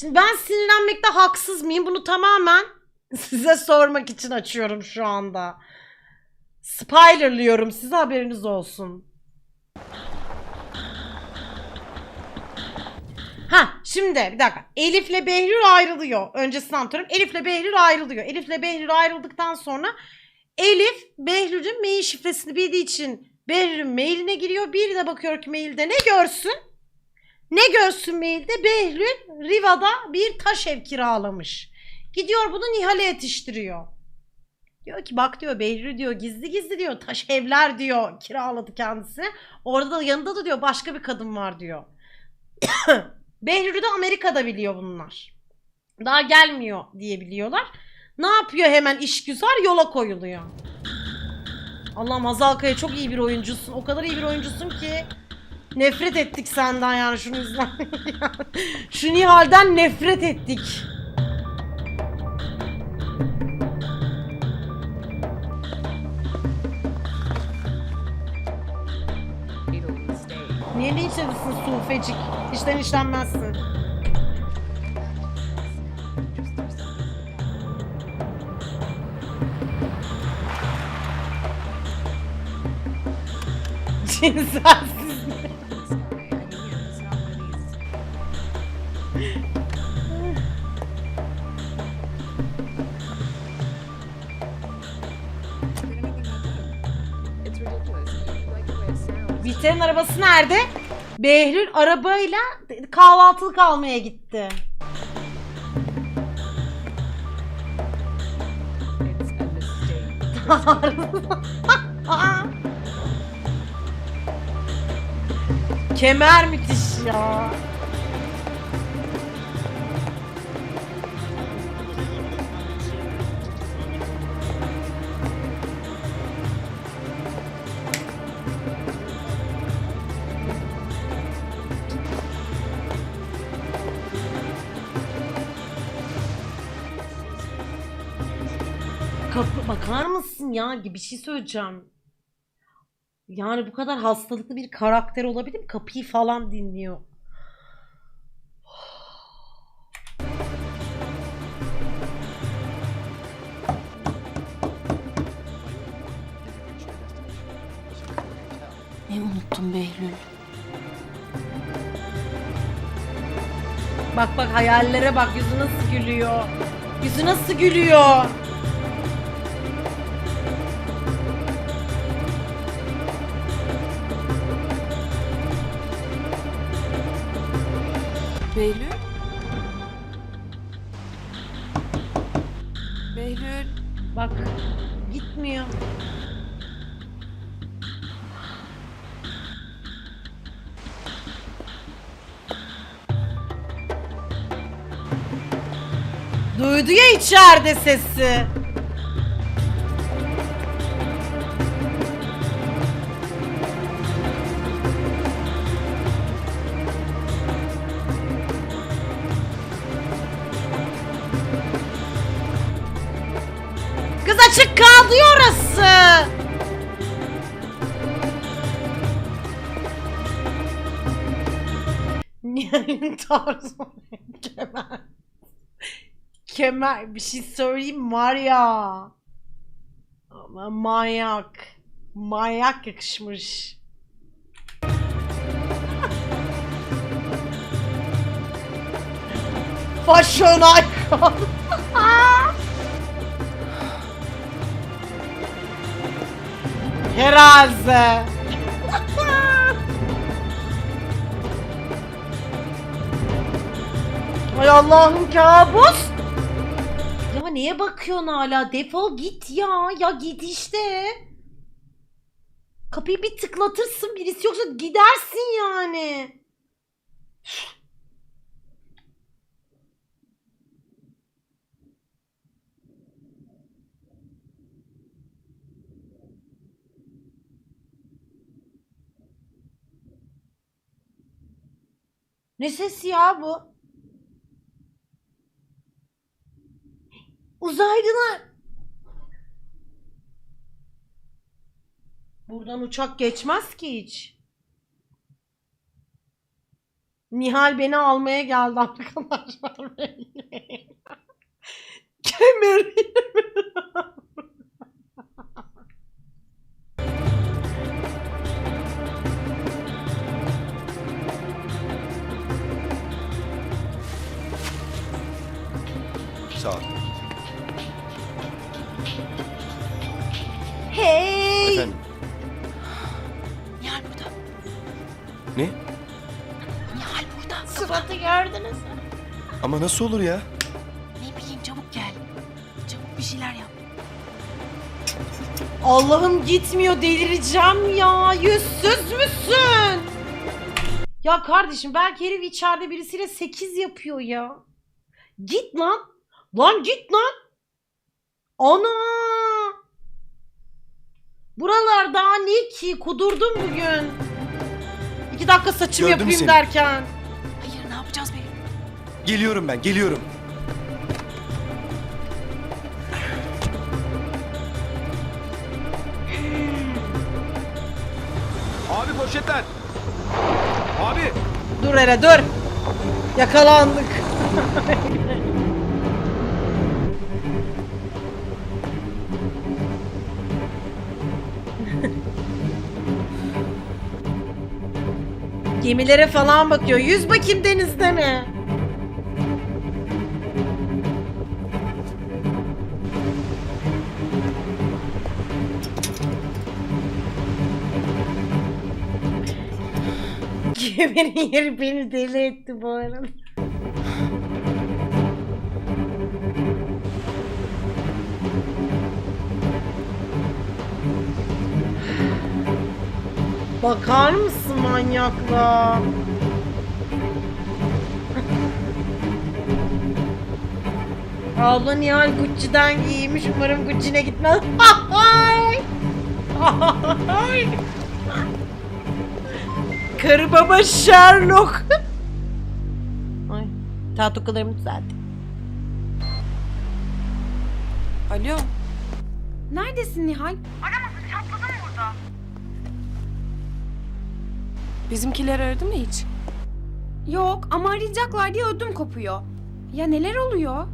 Şimdi ben sinirlenmekte haksız mıyım? Bunu tamamen size sormak için açıyorum şu anda. Spoilerlıyorum size haberiniz olsun. Ha şimdi bir dakika. Elif'le Behlül ayrılıyor. Öncesini anlatıyorum. Elif'le Behlül ayrılıyor. Elif'le Behlül ayrıldıktan sonra Elif Behlül'ün mail şifresini bildiği için Behlül'ün mailine giriyor. Bir de bakıyor ki mailde ne görsün? Ne görsün mailde? Behlül Riva'da bir taş ev kiralamış. Gidiyor bunu Nihal'e yetiştiriyor. Diyor ki bak diyor Behlül diyor gizli gizli diyor taş evler diyor kiraladı kendisi. Orada da yanında da diyor başka bir kadın var diyor. Behlül'ü de Amerika'da biliyor bunlar. Daha gelmiyor diye biliyorlar. Ne yapıyor hemen iş güzel yola koyuluyor. Allah'ım Hazal Kaya çok iyi bir oyuncusun. O kadar iyi bir oyuncusun ki nefret ettik senden yani şunu yüzden. Şu Nihal'den nefret ettik. Niye linç edilsin sufecik? İşten işlenmezsin. Cinselsiz Bihter'in arabası nerede? Behlül arabayla kahvaltılık almaya gitti. Kemer müthiş ya. Kapı bakar mısın ya? Bir şey söyleyeceğim. Yani bu kadar hastalıklı bir karakter olabilir mi? Kapıyı falan dinliyor. Ne unuttum Behlül? Bak bak hayallere bak yüzü nasıl gülüyor. Yüzü nasıl gülüyor. Behlül? Behlül? Bak gitmiyor. Duydu ya içeride sesi. Açık kaldı orası. Nihal'in tarzı kemer. Kemer bir şey söyleyeyim var ya. Ama manyak. Manyak yakışmış. Fashion icon. Herhalde. Ay Allah'ım kabus. Ya neye bakıyorsun hala? Defol git ya. Ya git işte. Kapıyı bir tıklatırsın birisi yoksa gidersin yani. Ne sesi ya bu? Uzaylılar. Buradan uçak geçmez ki hiç. Nihal beni almaya geldi arkadaşlar. Kemeriyle Sağ ol. Hey! Efendim. Nihal burada. Ne? Nihal burada. Suratı gördünüz mü? Ama nasıl olur ya? Ne bileyim çabuk gel. Çabuk bir şeyler yap. Allah'ım gitmiyor delireceğim ya. Yüzsüz müsün? Ya kardeşim belki herif içeride birisiyle 8 yapıyor ya. Git lan. Lan git lan. Ana. Buralar daha ne ki? Kudurdum bugün. İki dakika saçımı Gördüm yapayım seni. derken. Hayır ne yapacağız be? Geliyorum ben, geliyorum. Abi poşetler. Abi. Dur hele dur. Yakalandık. Gemilere falan bakıyor. Yüz bakayım denizde mi? Geminin yeri beni deli etti bu arada. Bakar mısın manyakla? Abla Nihal Gucci'den giymiş. Umarım Gucci'ne gitmez. Ay! Ay! Karı baba Sherlock. Ay, tahtokalarımı düzelttim. Alo. Neredesin Nihal? Bizimkiler aradı mı hiç? Yok ama arayacaklar diye ödüm kopuyor. Ya neler oluyor?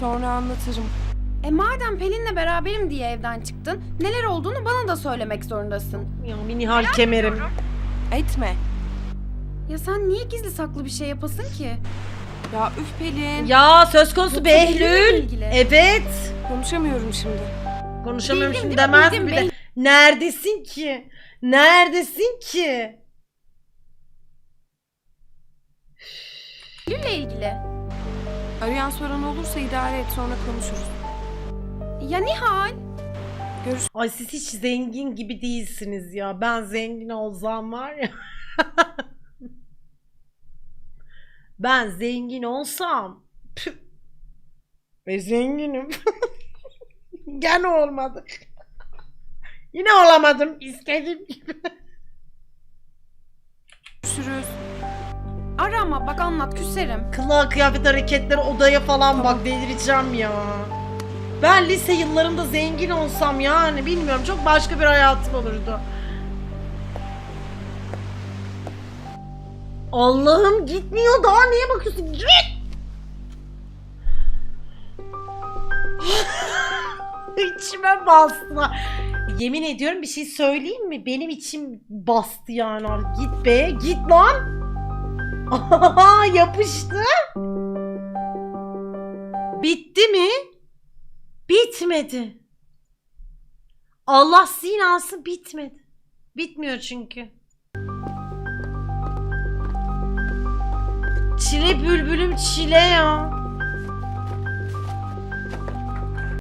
Sonra anlatırım. E madem Pelin'le beraberim diye evden çıktın, neler olduğunu bana da söylemek zorundasın. Ya bir Nihal kemerim. Etme. Ya sen niye gizli saklı bir şey yapasın ki? Ya üf Pelin. Ya söz konusu Yoksa Behlül'le Behlül. ilgili. Evet. Konuşamıyorum şimdi. Konuşamıyorum Bildim şimdi değil mi? demez Bildim, bir de. Behlül. Neredesin ki? Neredesin ki? Pelin'le ilgili. Arayan soran olursa idare et sonra konuşuruz. Ya Nihal? Ay siz hiç zengin gibi değilsiniz ya. Ben zengin olsam var ya. ben zengin olsam. Püh. Ve zenginim. Gene olmadı. Yine olamadım istediğim gibi. Arama bak anlat küserim. Kılığa kıyafet hareketleri odaya falan bak delireceğim ya. Ben lise yıllarında zengin olsam yani bilmiyorum çok başka bir hayatım olurdu. Allah'ım gitmiyor daha neye bakıyorsun? Git! İçime bastı. Yemin ediyorum bir şey söyleyeyim mi? Benim içim bastı yani. Git be git lan. Aha yapıştı. Bitti mi? Bitmedi. Allah sinası bitmedi. Bitmiyor çünkü. Çile bülbülüm çile ya.